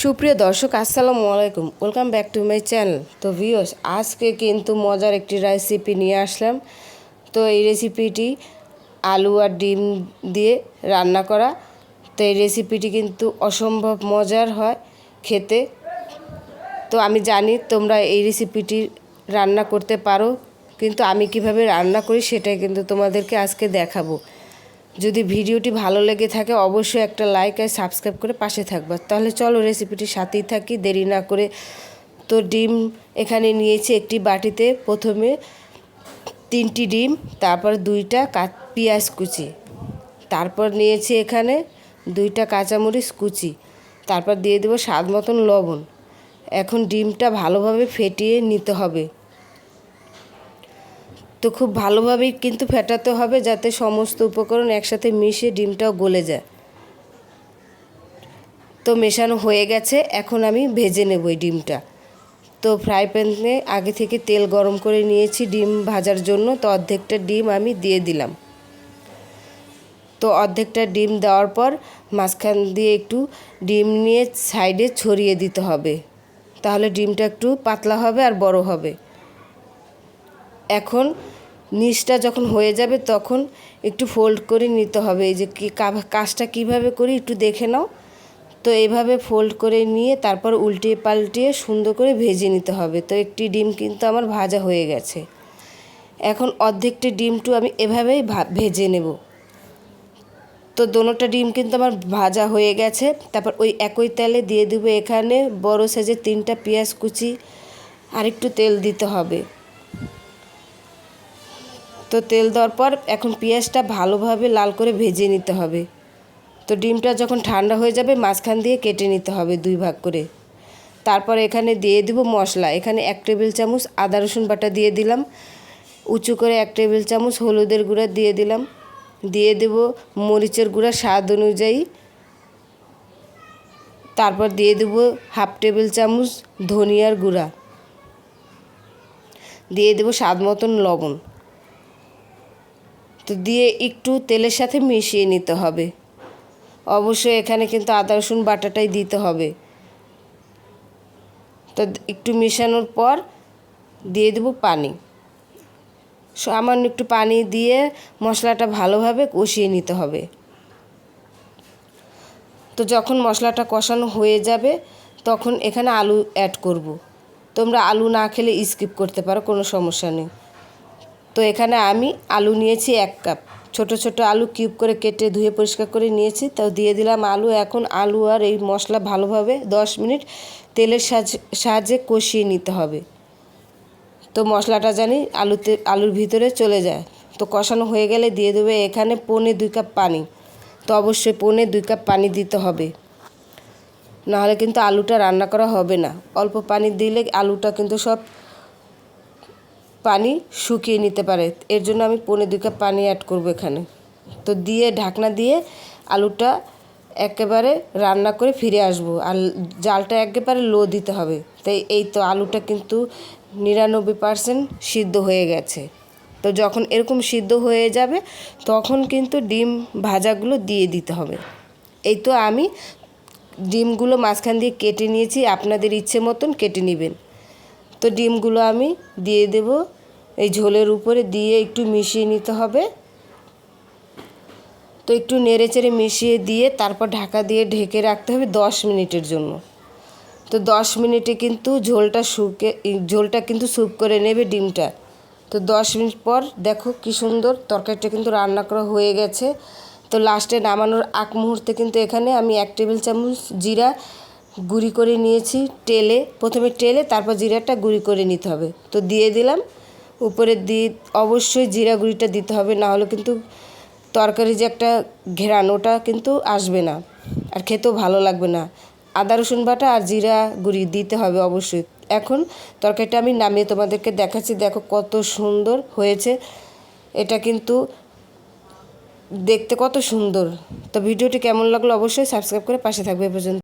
সুপ্রিয় দর্শক, আসসালামু আলাইকুম। Welcome back to my channel তো ভিওস আজকে কিন্তু মজার একটি রেসিপি নিয়ে আসলাম। তো এই রেসিপিটি আলু আর ডিম দিয়ে রান্না করা। তো এই রেসিপিটি কিন্তু অসম্ভব মজার হয় খেতে। তো আমি জানি তোমরা এই রেসিপিটি রান্না করতে পারো, কিন্তু আমি কীভাবে রান্না করি সেটাই কিন্তু তোমাদেরকে আজকে দেখাবো। যদি ভিডিওটি ভালো লেগে থাকে, অবশ্যই একটা লাইক আর সাবস্ক্রাইব করে পাশে থাকবা। তাহলে চলো রেসিপিটির সাথেই থাকি, দেরি না করে। তো ডিম এখানে নিয়েছি একটি বাটিতে। প্রথমে তিনটি ডিম, তারপর দুইটা কা পেঁয়াজ কুচি। তারপর নিয়েছি এখানে দুইটা কাঁচামরিচ কুচি। তারপর দিয়ে দেবো স্বাদ মতন লবণ। এখন ডিমটা ভালোভাবে ফেটিয়ে নিতে হবে। তো খুব ভালোভাবেই কিন্তু ফেটাতে হবে যাতে সমস্ত উপকরণ একসাথে মিশে ডিমটাও গলে যায়। তো মেশানো হয়ে গেছে, এখন আমি ভেজে নেব এই ডিমটা। তো ফ্রাই প্যানে আগে থেকে তেল গরম করে নিয়েছি ডিম ভাজার জন্য, তো অর্ধেকটা ডিম আমি দিয়ে দিলাম। তো অর্ধেকটা ডিম দেওয়ার পর মাঝখান দিয়ে একটু ডিম নিয়ে সাইডে ছড়িয়ে দিতে হবে। তাহলে ডিমটা একটু পাতলা হবে আর বড় হবে। এখন নিচটা যখন হয়ে যাবে তখন একটু ফোল্ড করে নিতে হবে। এই যে কি কাজটা কীভাবে করি একটু দেখে নাও। তো এভাবে ফোল্ড করে নিয়ে তারপর উল্টিয়ে পাল্টিয়ে সুন্দর করে ভেজে নিতে হবে। তো একটি ডিম কিন্তু আমার ভাজা হয়ে গেছে। এখন অর্ধেকটি ডিমটু আমি এভাবেই ভেজে নেব। তো দোনোটা ডিম কিন্তু আমার ভাজা হয়ে গেছে। তারপর ওই একই তেলে দিয়ে দেবো এখানে বড় সাইজের তিনটা পেঁয়াজ কুচি। আর একটু তেল দিতে হবে। তো তেল দেওয়ার পর এখন পেঁয়াজটা ভালোভাবে লাল করে ভেজে নিতে হবে। তো ডিমটা যখন ঠান্ডা হয়ে যাবে, মাঝখান দিয়ে কেটে নিতে হবে দুই ভাগ করে। তারপর এখানে দিয়ে দিব মশলা। এখানে এক টেবিল চামচ আদা, রসুন বাটা দিয়ে দিলাম। উঁচু করে এক টেবিল চামচ হলুদের গুঁড়া দিয়ে দিলাম। দিয়ে দেব মরিচের গুঁড়া স্বাদ অনুযায়ী। তারপর দিয়ে দেব হাফ টেবিল চামচ ধনিয়ার গুঁড়া। দিয়ে দেব স্বাদ মতন লবণ। তো দিয়ে একটু তেলের সাথে মিশিয়ে নিতে হবে। অবশ্যই এখানে কিন্তু আদা, রসুন, বাটাটাই দিতে হবে। তো একটু মেশানোর পর দিয়ে দেবো পানি। সামান্য একটু পানি দিয়ে মশলাটা ভালোভাবে কষিয়ে নিতে হবে। তো যখন মশলাটা কষানো হয়ে যাবে, তখন এখানে আলু অ্যাড করব। তোমরা আলু না খেলে স্কিপ করতে পারো, কোনো সমস্যা নেই। তো এখানে আমি আলু নিয়েছি এক কাপ। ছোট ছোট আলু কিউব করে কেটে ধুয়ে পরিষ্কার করে নিয়েছি। তাও দিয়ে দিলাম আলু। এখন আলু আর এই মশলা ভালোভাবে দশ মিনিট তেলের সাহায্যে কষিয়ে নিতে হবে। তো মশলাটা জানি আলুতে, আলুর ভিতরে চলে যায়। তো কষানো হয়ে গেলে দিয়ে দেবে এখানে পনে দুই কাপ পানি। তো অবশ্যই পনে দুই কাপ পানি দিতে হবে। নাহলে কিন্তু আলুটা রান্না করা হবে না। অল্প পানি দিলে আলুটা কিন্তু সব পানি শুকিয়ে নিতে পারে। এর জন্য আমি পনে দুই কাপ পানি অ্যাড করব এখানে। তো দিয়ে ঢাকনা দিয়ে আলুটা একেবারে রান্না করে ফিরে আসব। আর জালটা একেবারে লো দিতে হবে। তাই এই তো আলুটা কিন্তু নিরানব্বই পারসেন্ট সিদ্ধ হয়ে গেছে। তো যখন এরকম সিদ্ধ হয়ে যাবে, তখন কিন্তু ডিম ভাজাগুলো দিয়ে দিতে হবে। এই তো আমি ডিমগুলো মাঝখান দিয়ে কেটে নিয়েছি। আপনাদের ইচ্ছে মতন কেটে নেবেন। তো ডিমগুলো আমি দিয়ে দেব। এই ঝোলের উপরে দিয়ে একটু মিশিয়ে নিতে হবে। তো একটু নেড়ে চেড়ে মিশিয়ে দিয়ে তারপর ঢাকা দিয়ে ঢেকে রাখতে হবে দশ মিনিটের জন্য। তো দশ মিনিটে কিন্তু ঝোলটা শুকে, ঝোলটা কিন্তু স্যুপ করে নেবে ডিমটা। তো দশ মিনিট পর দেখো কি সুন্দর তরকারিটা কিন্তু রান্না করা হয়ে গেছে। তো লাস্টে নামানোর আগ মুহূর্তে কিন্তু এখানে আমি এক টেবিল চামচ জিরা গুঁড়ি করে নিয়েছি টেলে প্রথমে টেলে তারপর জিরাটা গুঁড়ি করে নিতে হবে। তো দিয়ে দিলাম। উপরে দিয়ে অবশ্যই জিরা গুঁড়িটা দিতে হবে, না হলে কিন্তু তরকারি যে একটা ঘেরান ওটা কিন্তু আসবে না। আর খেতেও ভালো লাগবে না। আদা, রসুন বাটা আর জিরা গুঁড়ি দিতে হবে অবশ্যই। এখন তরকারিটা আমি নামিয়ে তোমাদেরকে দেখাচ্ছি। দেখো কত সুন্দর হয়েছে। এটা কিন্তু দেখতে কত সুন্দর। তো ভিডিওটি কেমন লাগল অবশ্যই সাবস্ক্রাইব করে পাশে থাকবে এ পর্যন্ত।